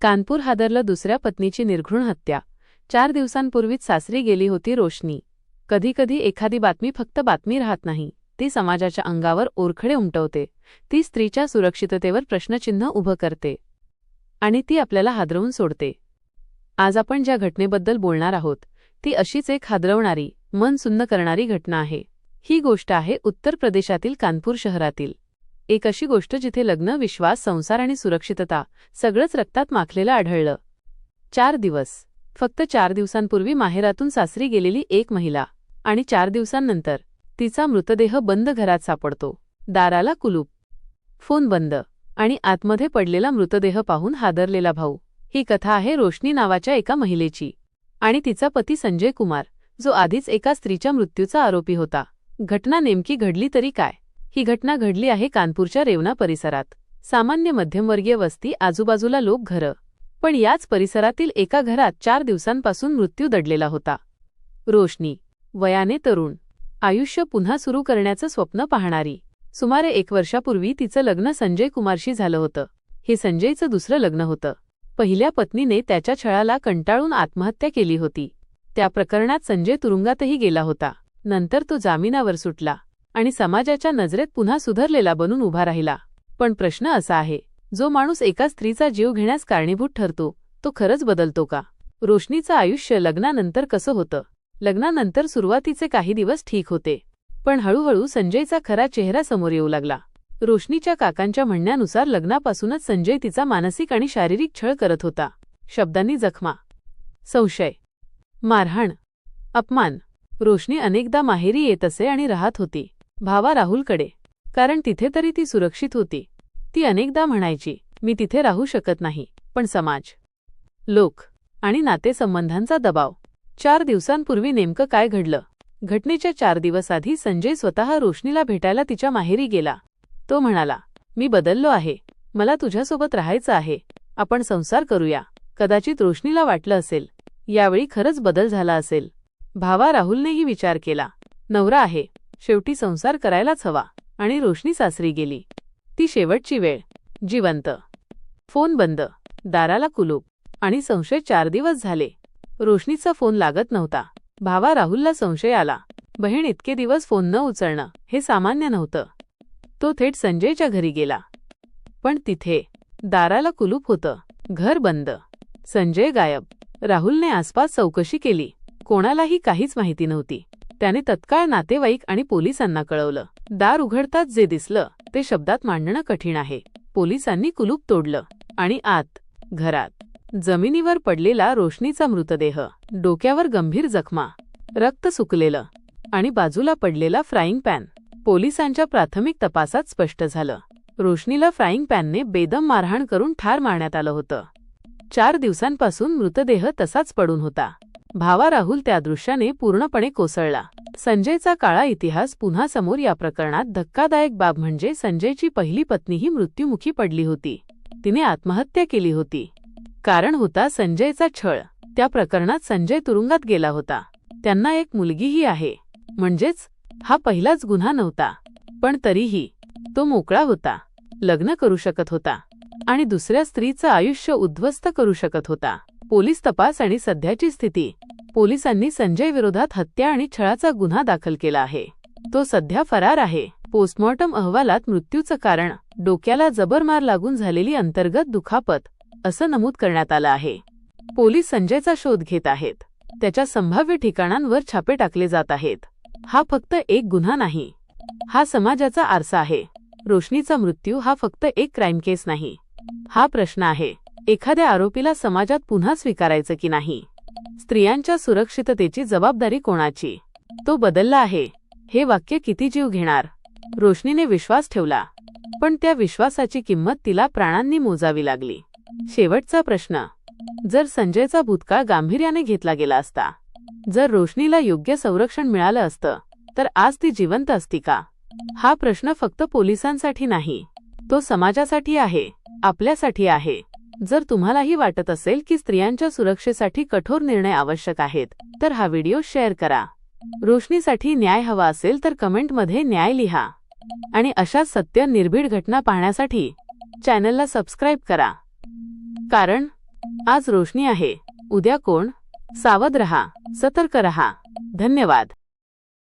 कानपूर हादरलं दुसऱ्या पत्नीची निर्घृण हत्या. चार दिवसांपूर्वीच सासरी गेली होती रोशनी. कधीकधी एखादी बातमी फक्त बातमी राहत नाही ती समाजाच्या अंगावर ओरखडे उमटवते. ती स्त्रीच्या सुरक्षिततेवर प्रश्नचिन्ह उभं करते. आणि ती आपल्याला हादरवून सोडते. आज आपण ज्या घटनेबद्दल बोलणार आहोत ती अशीच एक हादरवणारी मन सुन्न करणारी घटना आहे. ही गोष्ट आहे उत्तर प्रदेशातील कानपूर शहरातील. एक अशी गोष्ट जिथे लग्न विश्वास संसार आणि सुरक्षितता सगळंच रक्तात माखलेलं आढळलं. चार दिवस. फक्त चार दिवसांपूर्वी माहेरातून सासरी गेलेली एक महिला आणि चार दिवसांनंतर तिचा मृतदेह बंद घरात सापडतो. दाराला कुलूप. फोन बंद आणि आतमध्ये पडलेला मृतदेह पाहून हादरलेला भाऊ. ही कथा आहे रोशनी नावाच्या एका महिलेची आणि तिचा पती संजय कुमार जो आधीच एका स्त्रीच्या मृत्यूचा आरोपी होता. घटना नेमकी घडली तरी काय? ही घटना घडली आहे कानपूरच्या रेवना परिसरात. सामान्य मध्यमवर्गीय वस्ती आजूबाजूला लोक घरं. पण याच परिसरातील एका घरात चार दिवसांपासून मृत्यू दडलेला होता. रोशनी वयाने तरुण. आयुष्य पुन्हा सुरू करण्याचं स्वप्न पाहणारी. सुमारे एक वर्षापूर्वी तिचं लग्न संजय कुमारशी झालं होतं. हे संजयचं दुसरं लग्न होतं. पहिल्या पत्नीने त्याच्या छळाला कंटाळून आत्महत्या केली होती. त्या प्रकरणात संजय तुरुंगातही गेला होता. नंतर तो जामिनावर सुटला. आणि समाजाच्या नजरेत पुन्हा सुधारलेला बनून उभा राहिला. पण प्रश्न असा आहे जो माणूस एका स्त्रीचा जीव घेण्यास कारणीभूत ठरतो तो खरंच बदलतो का? रोशनीचं आयुष्य लग्नानंतर कसं होतं? लग्नानंतर सुरुवातीचे काही दिवस ठीक होते. पण हळूहळू संजयचा खरा चेहरा समोर येऊ लागला. रोशनीच्या काकांच्या म्हणण्यानुसार लग्नापासूनच संजय तिचा मानसिक आणि शारीरिक छळ करत होता. शब्दांनी जखमा. संशय. मारहाण. अपमान. रोशनी अनेकदा माहेरी येत असे आणि राहत होती. भावा राहुलकडे. कारण तिथे तरी ती सुरक्षित होती. ती अनेकदा म्हणायची मी तिथे राहू शकत नाही पण समाज लोक आणि नातेसंबंधांचा दबाव. चार दिवसांपूर्वी नेमकं काय घडलं? घटनेच्या चार दिवस आधी संजय स्वतः रोशनीला भेटायला तिच्या माहेरी गेला. तो म्हणाला मी बदललो आहे. मला तुझ्यासोबत राहायचं आहे. आपण संसार करूया. कदाचित रोशनीला वाटलं असेल. यावेळी खरंच बदल झाला असेल. भावा राहुलनेही विचार केला नवरा आहे. शेवटी संसार करायलाच हवा आणि रोशनी सासरी गेली. ती शेवटची वेळ. जिवंत. फोन बंद. दाराला कुलूप. आणि संशय चार दिवस झाले. रोशनीचा फोन लागत नव्हता. भावा राहुलला संशय आला. बहीण इतके दिवस फोन न उचलणं हे सामान्य नव्हतं. तो थेट संजयच्या घरी गेला. पण तिथे दाराला कुलूप होतं. घर बंद. संजय गायब. राहुलने आसपास चौकशी केली. कोणालाही काहीच माहिती नव्हती. त्याने तत्काळ नातेवाईक आणि पोलिसांना कळवलं. दार उघडताच जे दिसलं ते शब्दात मांडणं कठीण आहे. पोलिसांनी कुलूप तोडलं आणि आत घरात जमिनीवर पडलेला रोशनीचा मृतदेह डोक्यावर गंभीर जखमा रक्त सुकलेलं आणि बाजूला पडलेला फ्राईंग पॅन. पोलिसांच्या प्राथमिक तपासात स्पष्ट झालं. रोशनीला फ्राईंग पॅनने बेदम मारहाण करून ठार मारण्यात आलं होतं. चार दिवसांपासून मृतदेह तसाच पडून होता. भावा राहुल त्या दृश्याने पूर्णपणे कोसळला. संजयचा काळा इतिहास पुन्हा समोर या प्रकरणात धक्कादायक बाब म्हणजे संजयची पहिली पत्नीही मृत्युमुखी पडली होती. तिने आत्महत्या केली होती. कारण होता संजयचा छळ. त्या प्रकरणात संजय तुरुंगात गेला होता. त्यांना एक मुलगीही आहे. म्हणजेच हा पहिलाच गुन्हा नव्हता. पण तरीही तो मोकळा होता. लग्न करू शकत होता. आणि दुसऱ्या स्त्रीचं आयुष्य उद्ध्वस्त करू शकत होता. पोलीस तपास आणि सध्याची स्थिती. पोलिसांनी संजय विरोधात हत्या आणि छळाचा गुन्हा दाखल केला आहे. तो सध्या फरार आहे. पोस्टमॉर्टम अहवालात मृत्यूचं कारण डोक्याला जबरमार लागून झालेली अंतर्गत दुखापत असं नमूद करण्यात आलं आहे. पोलीस संजयचा शोध घेत आहेत. त्याच्या संभाव्य ठिकाणांवर छापे टाकले जात आहेत. हा फक्त एक गुन्हा नाही. हा समाजाचा आरसा आहे. रोशनीचा मृत्यू हा फक्त एक क्राईम केस नाही. हा प्रश्न आहे. एखाद्या आरोपीला समाजात पुन्हा स्वीकारायचं की नाही? स्त्रियांच्या सुरक्षिततेची जबाबदारी कोणाची? तो बदलला आहे. हे वाक्य किती जीव घेणार? रोशनीने विश्वास ठेवला. पण त्या विश्वासाची किंमत तिला प्राणांनी मोजावी लागली. शेवटचा प्रश्न. जर संजयचा भूतकाळ गांभीर्याने घेतला गेला असता जर रोशनीला योग्य संरक्षण मिळालं असतं तर आज ती जिवंत असती का? हा प्रश्न फक्त पोलिसांसाठी नाही. तो समाजासाठी आहे आपल्यासाठी आहे. जर तुम्हालाही वाटत असेल की स्त्रियांच्या सुरक्षेसाठी कठोर निर्णय आवश्यक आहेत तर हा व्हिडिओ शेअर करा. रोशनीसाठी न्याय हवा असेल तर कमेंटमध्ये न्याय लिहा. आणि अशा सत्य निर्भीड घटना पाहण्यासाठी चॅनलला सबस्क्राईब करा. कारण आज रोशनी आहे. उद्या कोण? सावध रहा सतर्क रहा. धन्यवाद.